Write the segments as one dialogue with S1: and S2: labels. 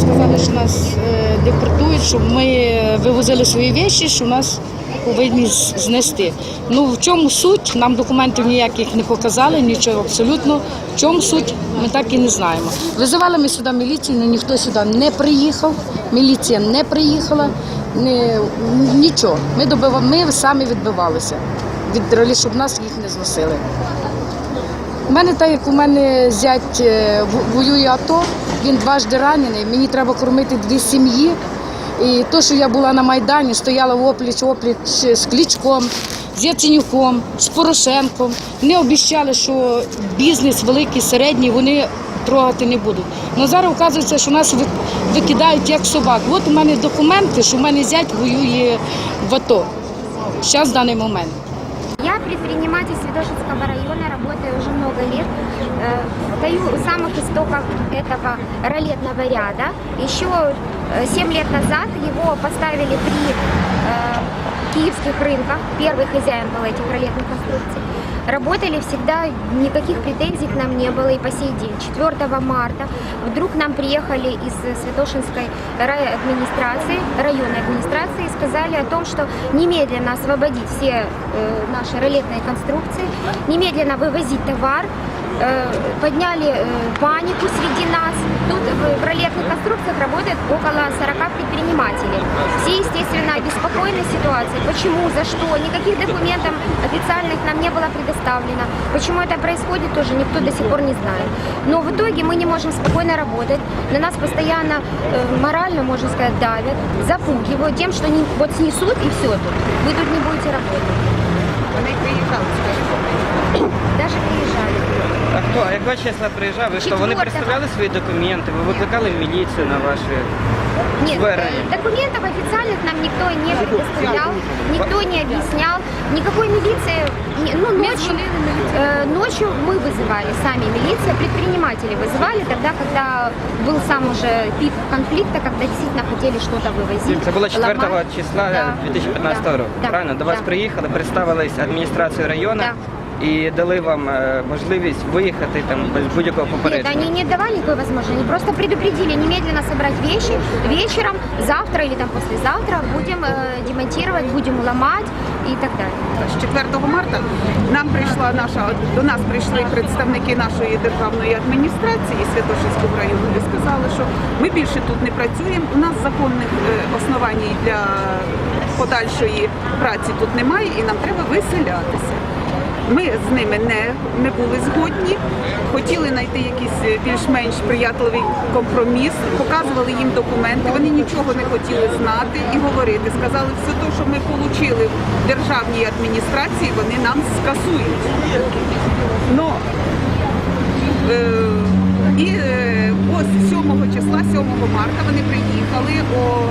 S1: Сказали, що нас е, депортують, щоб ми вивозили свої речі, що нас повинні знести. Ну в чому суть? Нам документів ніяких не показали, нічого абсолютно. В чому суть, ми так і не знаємо. Визивали ми сюди міліцію, але ніхто сюди не приїхав. Міліція не приїхала, не, нічого. Ми добива, ми самі відбивалися від дролі, щоб нас їх не зносили. У мене так як у мене зять е, воює АТО, він дважди ранений, мені треба кормити дві сім'ї. І то, що я була на Майдані, стояла опліч опліч з Клічком, з Яценюком, з Порошенком. Вони обіцяли, що бізнес великий, середній вони трогати не будуть. Але зараз вказується, що нас викидають як собак. От у мене документи, що у мене зять воює в АТО. Зараз в даний момент.
S2: Я предприниматель Святошинского района, работаю уже много лет. Э, Стою у самых истоков этого ролетного ряда. Еще 7 лет назад его поставили при э, киевских рынках. Первый хозяин был этих ролетных конструкций. Работали всегда, никаких претензий к нам не было и по сей день. 4 марта вдруг нам приехали из Святошинской администрации, районной администрации и сказали о том, что немедленно освободить все э, наши ролетные конструкции, немедленно вывозить товар, Э, подняли э, панику среди нас. Тут в, ролетных конструкциях работает около 40 предпринимателей. Все, естественно, обеспокоены ситуацией. Почему, за что, никаких документов официальных нам не было предоставлено. Почему это происходит, тоже никто до сих пор не знает. Но в итоге мы не можем спокойно работать. На нас постоянно э, морально, можно сказать, давят, запугивают тем, что не, вот снесут и все тут. Вы тут не будете работать.
S3: Вони приїхали, скажімо.
S2: Даже приезжали.
S4: А хто? А якого числа приїжджав? Ви що, вони
S2: Четвертого.
S4: представляли свої документи? Ви викликали міліцію на ваші...
S2: Нет,
S4: Звернення.
S2: э, документов официальных нам никто не предоставлял, никто не объяснял, никакой милиции, не- ну ночью, э, ночью мы вызывали сами милиция, предприниматели вызывали тогда, когда был сам уже пик конфликта, когда действительно хотели что-то вывозить.
S4: Це було 4
S2: ломать.
S4: числа
S2: Да,
S4: 2015
S2: да,
S4: року.
S2: да,
S4: Правильно? До вас
S2: да.
S4: приїхали, представились адміністрацією району
S2: Да.
S4: і дали вам е, можливість виїхати там без будь-якого
S2: Нет,
S4: попередження.
S2: они не давали никакой возможности, они просто предупредили немедленно собрать вещи, вечером, завтра или там послезавтра будем э, демонтировать, будем ломать и так далее.
S3: З 4 марта нам прийшла наша до нас прийшли представники нашої державної адміністрації Святошинського району і сказали, що ми більше тут не працюємо. У нас законних е, основань для подальшої праці тут немає, і нам треба виселятися. Ми з ними не, не були згодні, хотіли знайти якийсь е, більш-менш приятливий компроміс, показували їм документи. Вони нічого не хотіли знати і говорити. Сказали, все те, що ми отримали в державній адміністрації, вони нам скасують. Но, е, і е, ось 7 числа, 7 марта, вони приїхали о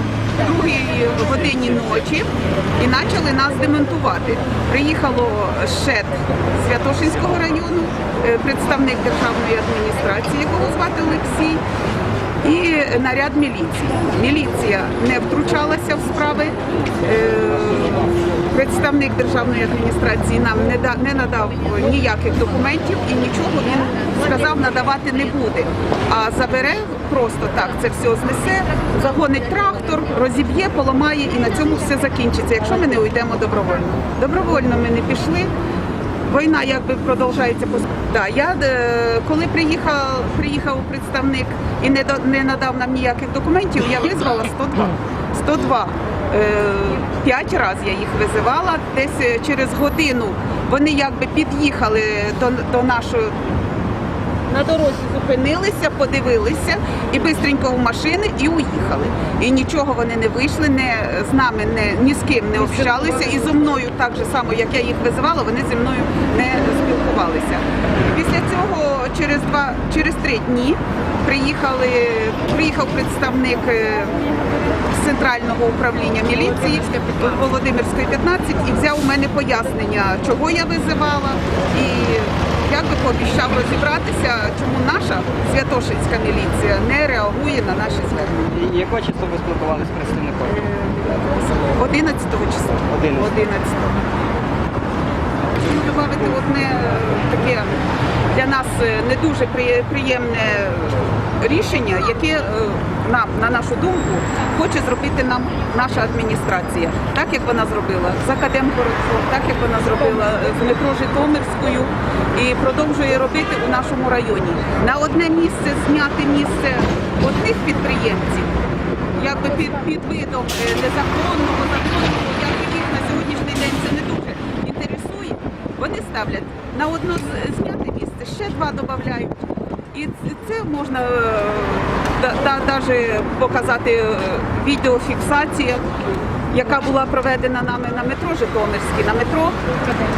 S3: 2 годині ночі і почали нас демонтувати. Приїхало ШЕД Святошинського району, е, представник державної адміністрації, якого звати Олексій, і наряд міліції. Міліція не втручалася в справи. Е, Представник державної адміністрації нам не да не надав ніяких документів і нічого він сказав надавати не буде. А забере просто так це все знесе, загонить трактор, розіб'є, поламає і на цьому все закінчиться, якщо ми не уйдемо добровольно. Добровольно ми не пішли. Війна якби продовжується по да, я е, коли приїхав, приїхав представник і не не надав нам ніяких документів, я визвала 102. 102. Е, П'ять разів я їх визивала. Десь е, через годину вони якби під'їхали до, до нашої на дорозі зупинилися, подивилися і швидко в машини і уїхали. І нічого вони не вийшли, не з нами не ні з ким не общалися. І зо мною так же само, як я їх визивала, вони зі мною не спілкувалися. Після цього через два через три дні приїхали, приїхав представник. е, центрального управління міліції Володимирської 15 і взяв у мене пояснення, чого я визивала, і як би пообіцяв розібратися, чому наша Святошинська міліція не реагує на наші звернення.
S4: І якого числа ви спілкувалися з представником?
S3: 11 числа.
S4: 11.
S3: 11. Хочу Добавити одне е, таке для нас е, не дуже приємне рішення, яке е, нам, на нашу думку, хоче зробити нам наша адміністрація, так як вона зробила з Академгородком, так як вона зробила з метро Житомирською і продовжує робити у нашому районі. На одне місце зняти місце одних підприємців, якби під, під видом незаконного ставлять на одно зняте місце, ще два додають. І це можна е, да- даже показати е, відеофіксація, яка була проведена нами на метро Житомирській, на метро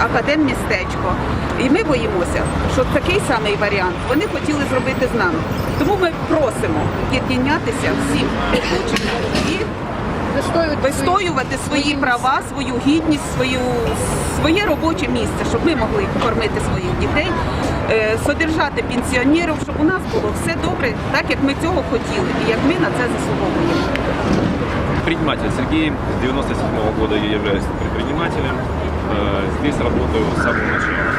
S3: Академмістечко. І ми боїмося, що такий самий варіант вони хотіли зробити з нами. Тому ми просимо єднятися всім і вистоювати свої права, свою гідність, свою, своє робоче місце, щоб ми могли кормити своїх дітей, е, содержати пенсіонерів, щоб у нас було все добре, так як ми цього хотіли і як ми на це заслуговуємо.
S5: Предприниматель Сергей. С 97 года я являюсь предпринимателем. Э, Здесь работаю с самого начала.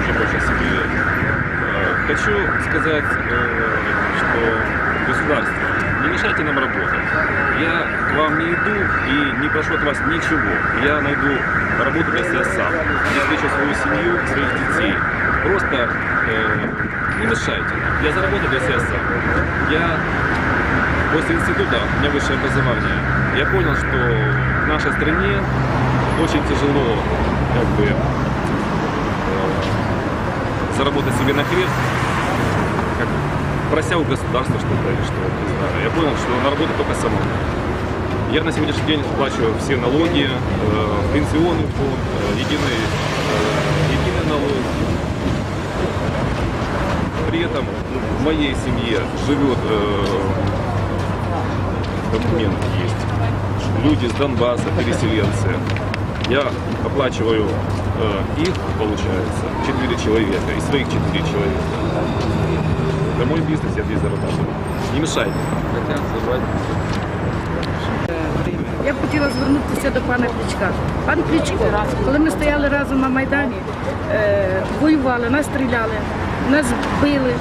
S5: Уже больше 7 лет. Э, Хочу сказать, э, что государство, не мешайте нам работать. Я к вам не иду и не прошу от вас ничего. Я найду работу для себя сам. Встречу свою семью, своих детей. Просто э, не мешайте. Я заработаю для себя сам. Я После института у меня высшее образование. Я понял, что в нашей стране очень тяжело как бы, э, заработать себе на хлеб, как прося у государства что-то или что не знаю. Я понял, что на работу только самому. Я на сегодняшний день плачу все налоги, э, пенсионный фонд, э, единый, э, единый налог. При этом в моей семье живет э, документ есть. Люди с Донбасса, переселенцы. Я оплачиваю э, их, получается, 4 человека и своих 4 человека. Это мой бизнес, я здесь зарабатываю. Не мешайте.
S4: Хотят забрать
S1: Я б хотіла звернутися до пана Кличка. Пан Кличко, коли ми стояли разом на Майдані, е, воювали, нас стріляли, нас били.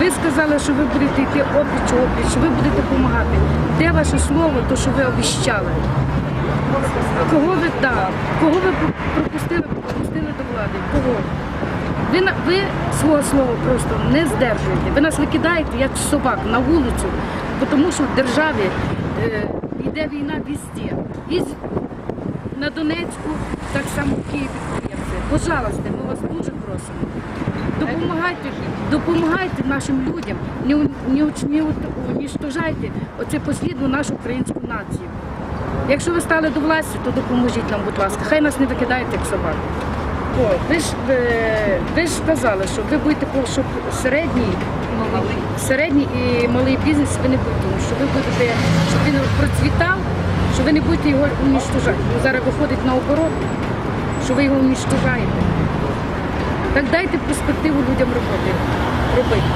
S1: Ви сказали, що ви будете йти опліч опліч, що ви будете допомагати. Де ваше слово, то що ви обіщали? Кого ви так? Кого ви пропустили, пропустили до влади? Кого? Ви, ви свого слова просто не здержуєте. Ви нас викидаєте як собак на вулицю, тому що в державі е, йде війна везде. І на Донецьку, так само в Києві. Пожалуйста, ми вас дуже просимо. Допомагайте, допомагайте нашим людям, не, не, уніштожайте оце послідну нашу українську націю. Якщо ви стали до власті, то допоможіть нам, будь ласка. Хай нас не викидають як собак. О, ви ж ви ж сказали, що ви будете щоб середній, середній і малий бізнес ви не будете, що ви будете, щоб він процвітав, що ви не будете його уніштожати. Зараз виходить на оборот, що ви його уніштожаєте. Так дайте перспективу людям роботи робити.